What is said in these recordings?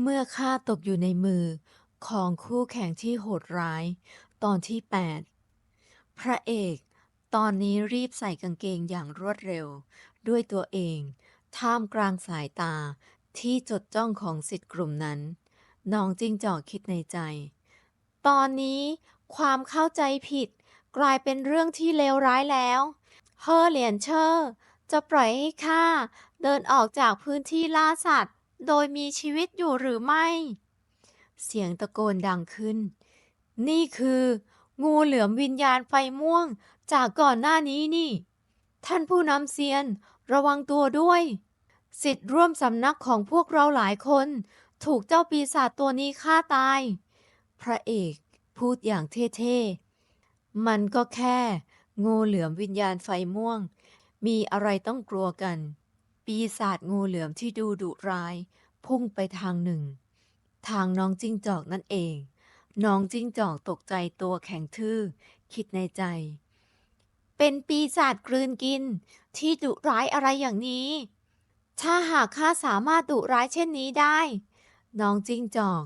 เมื่อข้าตกอยู่ในมือของคู่แข่งที่โหดร้าย ตอนที่ 8 พระเอกตอนนี้รีบใส่กางเกงอย่างรวดเร็ว ด้วยตัวเอง ท่ามกลางสายตาที่จดจ้องของสิทธิ์กลุ่มนั้น น้องจิ้งจอกคิดในใจ ตอนนี้ความเข้าใจผิด กลายเป็นเรื่องที่เลวร้ายแล้วเฮอเหลียนเชอร์ จะปล่อยให้ข้าเดินออกจากพื้นที่ล่าสัตว์ โดยมีชีวิตอยู่หรือไม่ เสียงตะโกนดังขึ้น นี่คือ งูเหลือมวิญญาณไฟม่วงจากก่อนหน้านี้นี่ ท่านผู้นำเซียน ระวังตัวด้วย สิทธิ์ร่วมสำนักของพวกเราหลายคน ถูกเจ้าปีศาจตัวนี้ฆ่าตาย พระเอกพูดอย่างเท่ๆ มันก็แค่ งูเหลือมวิญญาณไฟม่วง มีอะไรต้องกลัวกัน ปีศาจงูเหลือมที่ดูดุร้าย พุ่งไปทางหนึ่ง ทางน้องจิ้งจอกนั่นเอง น้องจิ้งจอกตกใจตัวแข็งทื่อ คิดในใจ เป็นปีศาจกลืนกิน ที่ดุร้ายอะไรอย่างนี้ ถ้าหากข้าสามารถดุร้ายเช่นนี้ได้ น้องจิ้งจอก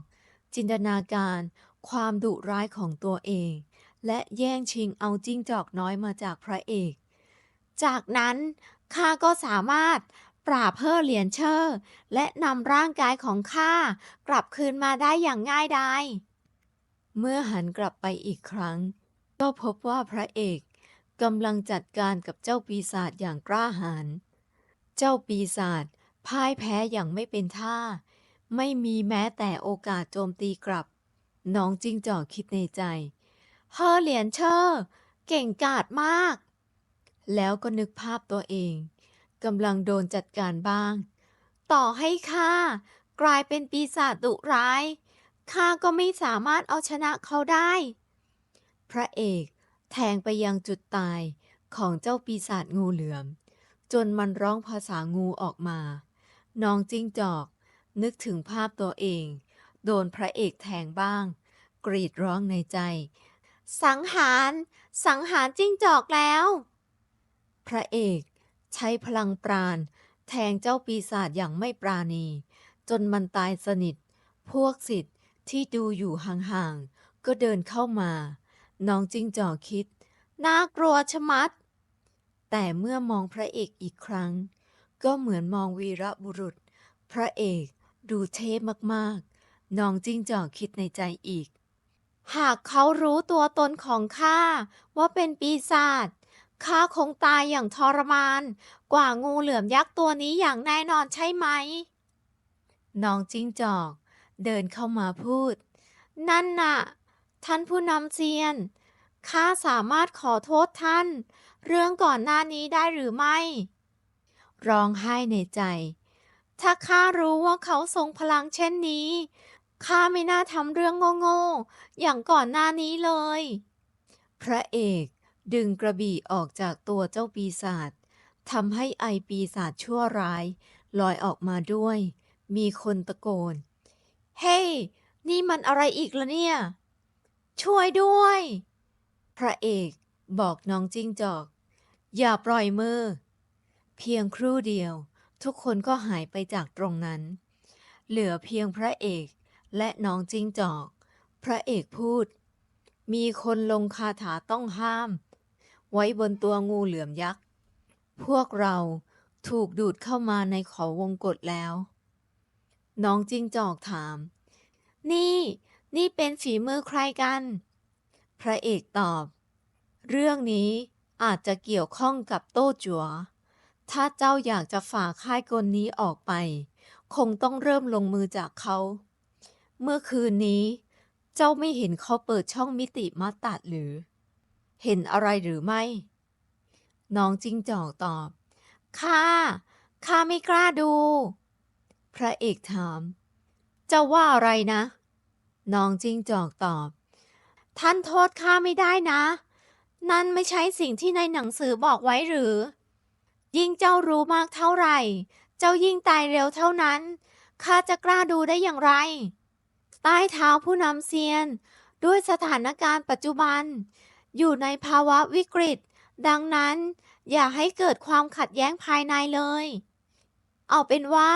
จินตนาการความดุร้ายของตัวเอง และแย่งชิงเอาจิ้งจอกน้อยมาจากพระเอก จากนั้นข้าก็สามารถ ปราบเฮ่อเหรียญเชอร์ และนำร่างกายของข้ากลับคืนมาได้อย่างง่ายดาย เมื่อหันกลับไปอีกครั้ง ก็พบว่าพระเอกกำลังจัดการกับเจ้าปีศาจอย่างกล้าหาญ เจ้าปีศาจพ่ายแพ้อย่างไม่เป็นท่า ไม่มีแม้แต่โอกาสโจมตีกลับ น้องจิงจอกคิดในใจ เฮอเหรียญเชอร์ เก่งกาจมาก แล้วก็นึกภาพตัวเอง กำลังโดนจัดการบ้าง ต่อให้ข้ากลายเป็นปีศาจดุร้ายข้าก็ไม่สามารถเอาชนะเขาได้ พระเอกแทงไปยังจุดตายของเจ้าปีศาจงูเหลือม จนมันร้องภาษางูออกมา น้องจิ้งจอก นึกถึงภาพตัวเอง โดนพระเอกแทงบ้าง กรีดร้องในใจ สังหาร สังหารจิ้งจอกแล้ว พระเอก ใช้พลังปราณ แทงเจ้าปีศาจอย่างไม่ปราณี จนมันตายสนิท พวกสิทธิ์ที่ดูอยู่ห่างๆ ก็เดินเข้ามา น้องจิงจอกคิด น่ากลัวชะมัด แต่เมื่อมองพระเอกอีกครั้ง ก็เหมือนมองวีรบุรุษ พระเอกดูเทพมากๆ น้องจิงจอกคิดในใจอีก หากเขารู้ตัวตนของข้าว่าเป็นปีศาจ ข้าคงตายอย่างทรมาน กว่างูเหลือมยักษ์ตัวนี้อย่างแน่นอนใช่ไหม น้องจิ้งจอก เดินเข้ามาพูด นั่นน่ะ ท่านผู้นำเซียน ข้าสามารถขอโทษท่าน เรื่องก่อนหน้านี้ได้หรือไม่ ร้องไห้ในใจ ถ้าข้ารู้ว่าเขาทรงพลังเช่นนี้ ข้าไม่น่าทำเรื่องโง่ๆ อย่างก่อนหน้านี้เลย พระเอก ดึงกระบี่ออกจากตัวเจ้าปีศาจทำให้ไอปีศาจชั่วร้ายลอยออกมาด้วย มีคนตะโกน เฮ้ยนี่มันอะไรอีกละเนี่ย ช่วยด้วย พระเอกบอกน้องจิ้งจอก อย่าปล่อยมือ เพียงครู่เดียว ทุกคนก็หายไปจากตรงนั้น เหลือเพียงพระเอกและน้องจิ้งจอก พระเอกพูด มีคนลงคาถาต้องห้าม ไว้บนตัวงูเหลือมยักษ์ พวกเราถูกดูดเข้ามาในเขาวงกฏแล้ว น้องจิ้งจอกถาม นี่ นี่เป็นฝีมือใครกัน พระเอกตอบ เรื่องนี้อาจจะเกี่ยวข้องกับโต้จัวถ้าเจ้าอยากจะฝ่าค่ายกลนี้ออกไป คงต้องเริ่มลงมือจากเขา เมื่อคืนนี้ เจ้าไม่เห็นเขาเปิดช่องมิติมาตัดหรือ เห็นอะไรหรือไม่ น้องจิ้งจอกตอบ ข้า ข้าไม่กล้าดู พระเอกถาม เจ้าว่าอะไรนะ น้องจิ้งจอกตอบ ท่านโทษข้าไม่ได้นะ นั่นไม่ใช่สิ่งที่ในหนังสือบอกไว้หรือ ยิ่งเจ้ารู้มากเท่าไหร่ เจ้ายิ่งตายเร็วเท่านั้น ข้าจะกล้าดูได้อย่างไร ใต้เท้าผู้นำเซียน ด้วยสถานการณ์ปัจจุบัน อยู่ในภาวะวิกฤต ดังนั้นอย่าให้เกิดความขัดแย้งภายในเลย เอาเป็นว่า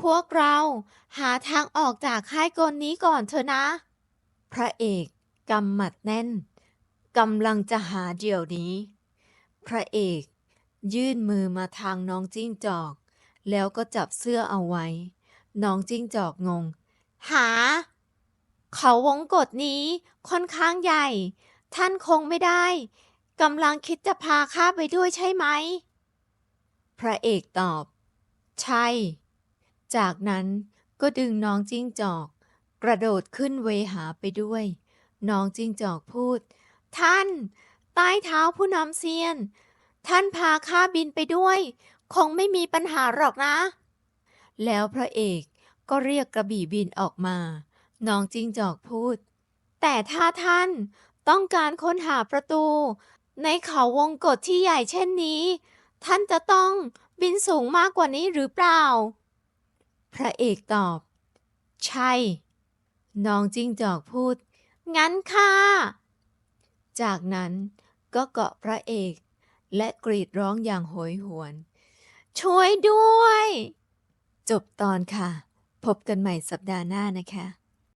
พวกเราหาทางออกจากค่ายกลนี้ก่อนเถอะนะ พระเอกกำหมัดแน่นกำลังจะหาเดี๋ยวนี้ พระเอกยื่นมือมาทางน้องจิ้งจอก แล้วก็จับเสื้อเอาไว้ น้องจิ้งจอกงง หา เขาวงกฏนี้ค่อนข้างใหญ่ ท่านคงไม่ได้กำลังคิดจะพาข้าไปด้วยใช่ไหม พระเอกตอบ ใช่ จากนั้นก็ดึงน้องจิ้งจอก กระโดดขึ้นเวหาไปด้วย น้องจิ้งจอกพูด ท่าน ใต้เท้าผู้นำเซียน ท่านพาข้าบินไปด้วย คงไม่มีปัญหาหรอกนะ แล้วพระเอกก็เรียกกระบี่บินออกมา น้องจิ้งจอกพูด แต่ถ้าท่าน ต้องการค้นหาประตู ในเขาวงกฏที่ใหญ่เช่นนี้ ท่านจะต้องบินสูงมากกว่านี้หรือเปล่า พระเอกตอบ ใช่ น้องจิ้งจอกพูด งั้นค่ะ จากนั้นก็เกาะพระเอกและกรีดร้องอย่างโหยหวน ช่วยด้วย จบตอนค่ะ พบกันใหม่สัปดาห์หน้านะคะ